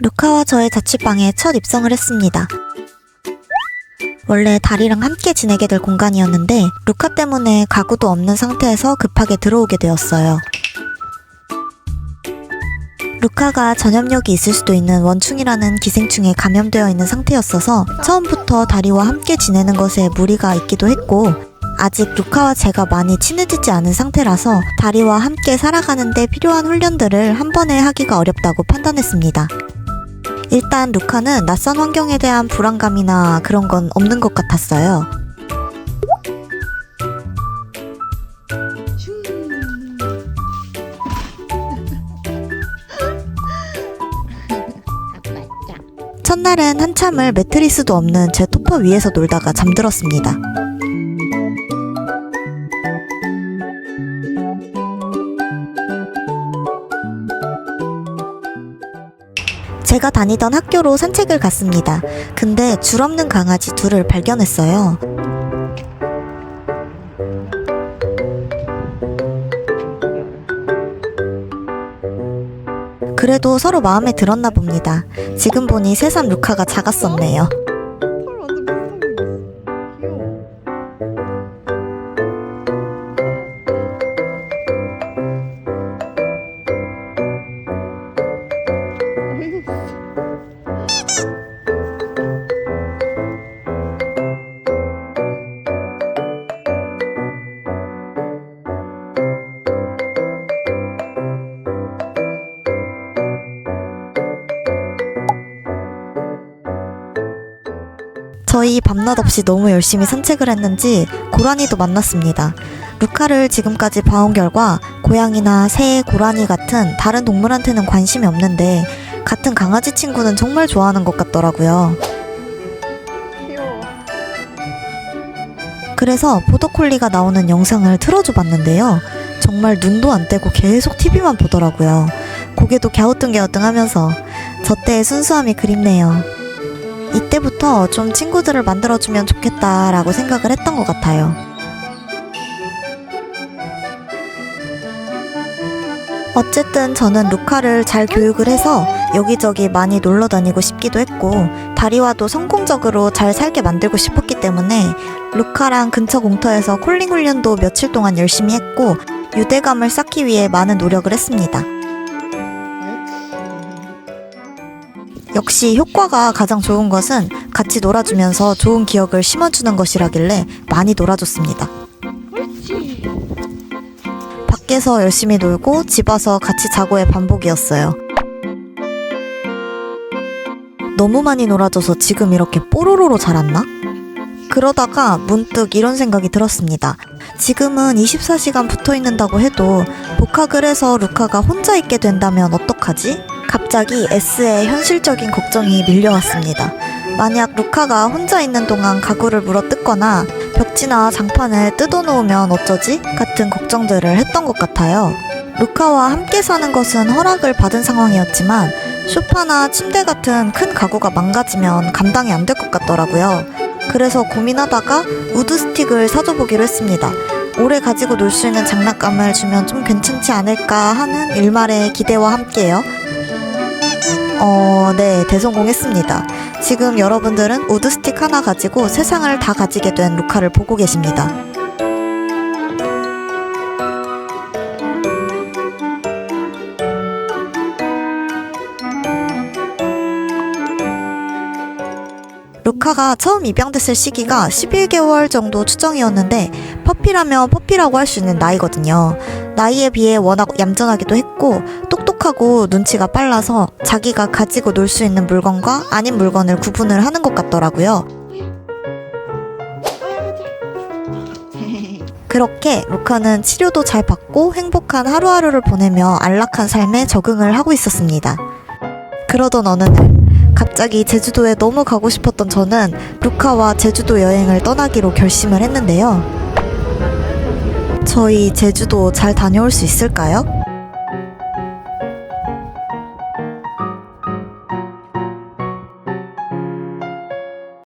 루카와 저의 자취방에 첫 입성을 했습니다. 원래 다리랑 함께 지내게 될 공간이었는데 루카 때문에 가구도 없는 상태에서 급하게 들어오게 되었어요. 루카가 전염력이 있을 수도 있는 원충이라는 기생충에 감염되어 있는 상태였어서 처음부터 다리와 함께 지내는 것에 무리가 있기도 했고 아직 루카와 제가 많이 친해지지 않은 상태라서 다리와 함께 살아가는데 필요한 훈련들을 한 번에 하기가 어렵다고 판단했습니다. 일단 루카는 낯선 환경에 대한 불안감이나 그런 건 없는 것 같았어요. 첫날은 한참을 매트리스도 없는 제 토퍼 위에서 놀다가 잠들었습니다. 제가 다니던 학교로 산책을 갔습니다. 근데 줄 없는 강아지 둘을 발견했어요. 그래도 서로 마음에 들었나 봅니다. 지금 보니 새삼 루카가 작았었네요. 저희 밤낮 없이 너무 열심히 산책을 했는지 고라니도 만났습니다. 루카를 지금까지 봐온 결과 고양이나 새, 고라니 같은 다른 동물한테는 관심이 없는데 같은 강아지 친구는 정말 좋아하는 것 같더라고요. 그래서 보더콜리가 나오는 영상을 틀어줘 봤는데요. 정말 눈도 안 떼고 계속 TV만 보더라고요. 고개도 갸우뚱갸우뚱 하면서 저 때의 순수함이 그립네요. 이때부터 좀 친구들을 만들어주면 좋겠다라고 생각을 했던 것 같아요. 어쨌든 저는 루카를 잘 교육을 해서 여기저기 많이 놀러 다니고 싶기도 했고 다리와도 성공적으로 잘 살게 만들고 싶었기 때문에 루카랑 근처 공터에서 콜링 훈련도 며칠 동안 열심히 했고 유대감을 쌓기 위해 많은 노력을 했습니다. 역시 효과가 가장 좋은 것은 같이 놀아주면서 좋은 기억을 심어주는 것이라길래 많이 놀아줬습니다. 밖에서 열심히 놀고 집 와서 같이 자고의 반복이었어요. 너무 많이 놀아줘서 지금 이렇게 뽀로로로 자랐나? 그러다가 문득 이런 생각이 들었습니다. 지금은 24시간 붙어 있는다고 해도 복학을 해서 루카가 혼자 있게 된다면 어떡하지? 갑자기 S의 현실적인 걱정이 밀려왔습니다. 만약 루카가 혼자 있는 동안 가구를 물어뜯거나 벽지나 장판을 뜯어놓으면 어쩌지? 같은 걱정들을 했던 것 같아요. 루카와 함께 사는 것은 허락을 받은 상황이었지만 소파나 침대 같은 큰 가구가 망가지면 감당이 안 될 것 같더라고요. 그래서 고민하다가 우드 스틱을 사줘보기로 했습니다. 오래 가지고 놀 수 있는 장난감을 주면 좀 괜찮지 않을까 하는 일말의 기대와 함께요. 어, 네, 대성공했습니다. 지금 여러분들은 우드 스틱 하나 가지고 세상을 다 가지게 된 루카를 보고 계십니다. 루카가 처음 입양됐을 시기가 11개월 정도 추정이었는데 퍼피라면 퍼피라고 할 수 있는 나이거든요. 나이에 비해 워낙 얌전하기도 했고 똑똑하고 눈치가 빨라서 자기가 가지고 놀 수 있는 물건과 아닌 물건을 구분을 하는 것 같더라고요. 그렇게 루카는 치료도 잘 받고 행복한 하루하루를 보내며 안락한 삶에 적응을 하고 있었습니다. 그러던 어느 날 갑자기 제주도에 너무 가고 싶었던 저는 루카와 제주도 여행을 떠나기로 결심을 했는데요. 저희 제주도 잘 다녀올 수 있을까요?